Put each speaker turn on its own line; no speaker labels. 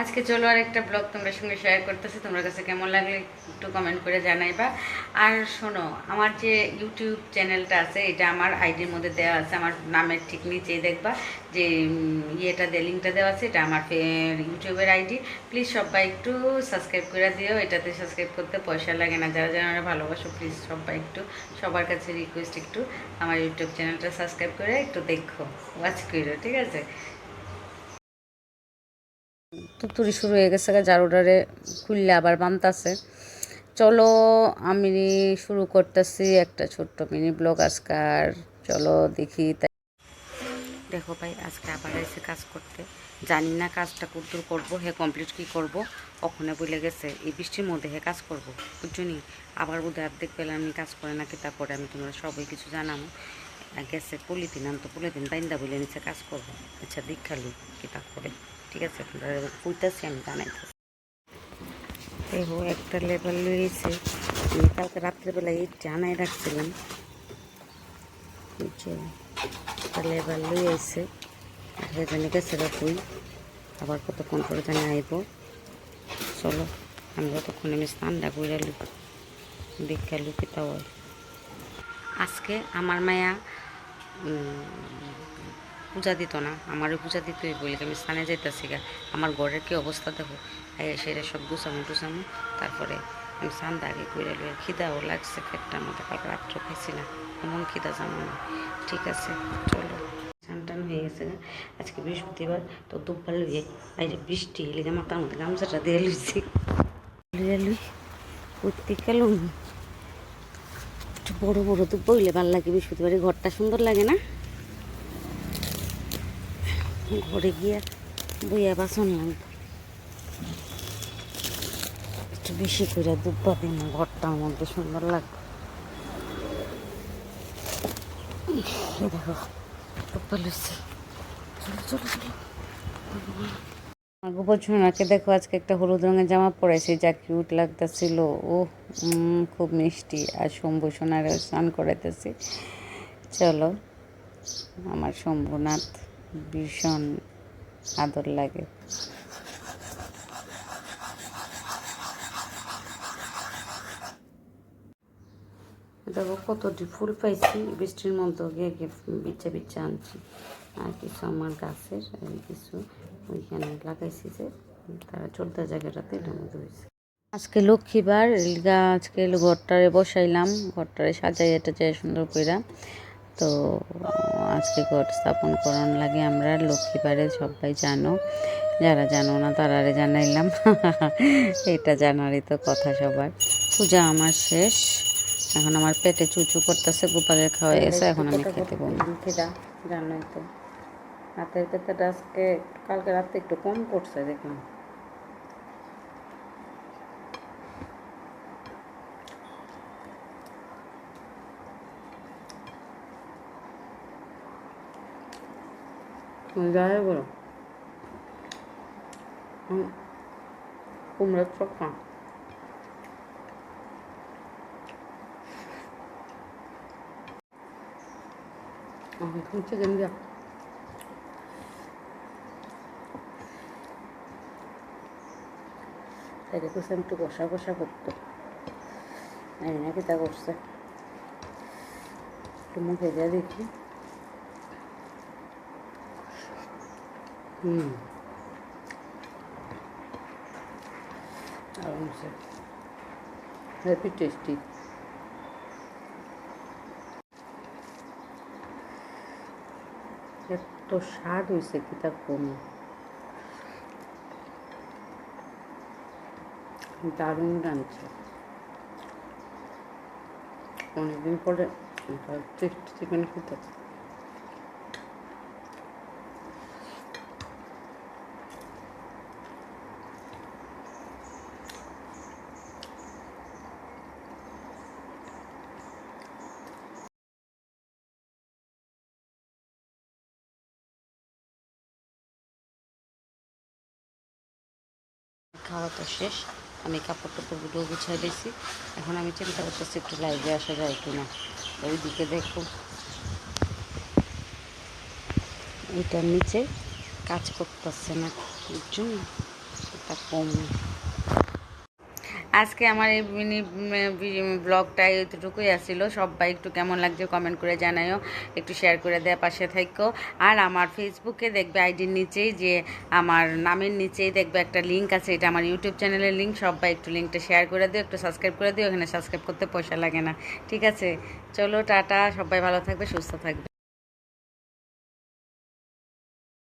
আজকে চলো আর একটা ব্লগ তোমাদের সঙ্গে শেয়ার করতেছি। তোমার কাছে কেমন লাগলে একটু কমেন্ট করে জানাইবা। আর শোনো, আমার যে ইউটিউব চ্যানেলটা আছে, এটা আমার আইডির মধ্যে দেওয়া আছে। আমার নামের ঠিক নিচেই দেখবা যে ইয়েটা দিয়ে লিঙ্কটা দেওয়া আছে। এটা আমার ইউটিউবের আইডি প্লিজ সবাই একটু সাবস্ক্রাইব করে দিও। এটাতে সাবস্ক্রাইব করতে পয়সা লাগে না। যারা যারা ভালোবাসো প্লিজ সবাই একটু, সবার কাছে রিকোয়েস্ট একটু আমার ইউটিউব চ্যানেলটা সাবস্ক্রাইব করে একটু দেখো। ওয়াচ করো, ঠিক আছে? তুতুরি শুরু হয়ে গেছে ঝাড়ুটারে খুললে আবার বানতাছে। চলো, আমি শুরু করতেছি একটা ছোট্ট মিনি ব্লগ আজকার। চলো, দেখি তাই দেখো ভাই, আজকে আবার এসে কাজ করতে। জানি না কাজটা কতদূর করব, হে কমপ্লিট কি করব ওখানে বলে গেছে। এই বৃষ্টির মধ্যে হে কাজ করব, বুঝছ নি? আবার বোধহয় অর্ধেক পেলে আমি কাজ করে নাকি, তারপরে আমি তোমরা সবাই কিছু জানাব। গেছে পলিথিন আনতো পলিথিন বাইন্দা বলে নিচে কাজ করব। আচ্ছা দীক্ষালু কি তা করে ঠিক আছে তোমরা কইতাছি আমি, জানাইতেছি। দেখো একটা লেবার লইয়েছে আমি কালকে রাত্রেবেলা এই জানাই রাখছিলাম একটা লেবার লইয়েছে আর সেখানে গেছে কই, আবার কতক্ষণ পরে জানি আইব। চলো, আমি যতক্ষণ আমি স্নানটা করে লুক লুকিতা হয়। আজকে আমার মায়া পূজা দিত না, আমারও পূজা দিতই বলি, আমি স্থানে যাইতেছি গা, আমার ঘরের কি অবস্থা দেখো? সেটা সব গুছামো টুসামো তারপরে আমি সান্দা আগে করে লই খিদাও লাগছে পেটটা আমাদের কাল রাত্র খাইছি না, এমন খিদা জানো না ঠিক আছে, চলো টান হয়ে গেছে না আজকে বৃহস্পতিবার, তো দুপুর লইয়ে বাইরে বৃষ্টি এলে মাথার মধ্যে গামছাটা দিয়ে লুইছি। লুইয়া একটু বড় বড় তো বইলে ভালো লাগে, বৃহস্পতিবারে ঘরটা সুন্দর লাগে না? ঘরে গিয়ে বইয়া বাসন লাগবে একটু বেশি করে দুব্বা দিন ঘরটার মধ্যে সুন্দর লাগবে। দেখো ছোনাকে দেখো, আজকে একটা হলুদ রঙের জামা পরেছে যা কিউট লাগতেছিল। ও খুব মিষ্টি। আর শম্ভু সোনারে স্নান করাইতেছি। চলো, আমার শম্ভুনাথ। ভীষণ আদর লাগে। দেখো কতটি ফুল পাইছি বৃষ্টির মধ্যে গিয়ে গিয়ে বিচ্ছা বিচ্ছা আনছি। আর কিছু আমার গাছের কিছু ওইখানে লাগাইছি যে তারা চলতে জায়গাটাতে এটার মধ্যে হয়েছে। আজকে লক্ষ্মীবার আজকে ঘরটারে বসাইলাম ঘরটারে সাজাই এটা যায় সুন্দর কইরা তো আজকে ঘর স্থাপন করণ লাগে আমরা লক্ষ্মীবারে সবাই জানো। যারা জানো না তারারে জানাইলাম। এটা জানারই তো কথা সবার। পূজা আমার শেষ। এখন আমার পেটে চুচু করতেছে, গোপালের খাওয়া গেছে এখন আমি খেতে বলব জানোই তো। পেতাটা আজকে, কালকে রাতে একটু কম করছে, দেখলাম। যাই বলো কুমড়োর চক্কা এখন চিকেন দিয়া তাইলে কুসে একটু কষা কষা করতো জানি না কি তা করছে একটু মুখে দেখি হুম। আরামসে। হ্যাপি টেস্টি এত স্বাদ হয়েছে কি তা কম। দারুণ রাঁধছে অনেকদিন পরে টেস্ট চিকেন খেতে। খাওয়া তো শেষ। আমি কাপড় টাপড়গুলো গুছাই দিয়েছি। এখন আমি চিন্তা করতেছি একটু লাইভে আসা যায় কিনা। ওইদিকে দেখো। এটার নিচে কাজ করতেছে না। জন্য? না ব্যথা কম। আজকে আমার এই মিনি ব্লগটা এতটুকুই আসছিল সবাই একটু কেমন লাগছে কমেন্ট করে জানাইও একটু শেয়ার করে দেওয়া পাশে থাকো। আর আমার ফেসবুকে দেখবে আইডির নিচেই যে আমার নামের নিচেই দেখবে একটা লিঙ্ক আছে। এটা আমার ইউটিউব চ্যানেলের লিঙ্ক সবাই একটু লিঙ্কটা শেয়ার করে দিও, একটু সাবস্ক্রাইব করে দিও। এখানে সাবস্ক্রাইব করতে পয়সা লাগে না। ঠিক আছে? চলো, টাটা। সবাই ভালো থাকবে, সুস্থ থাকবে।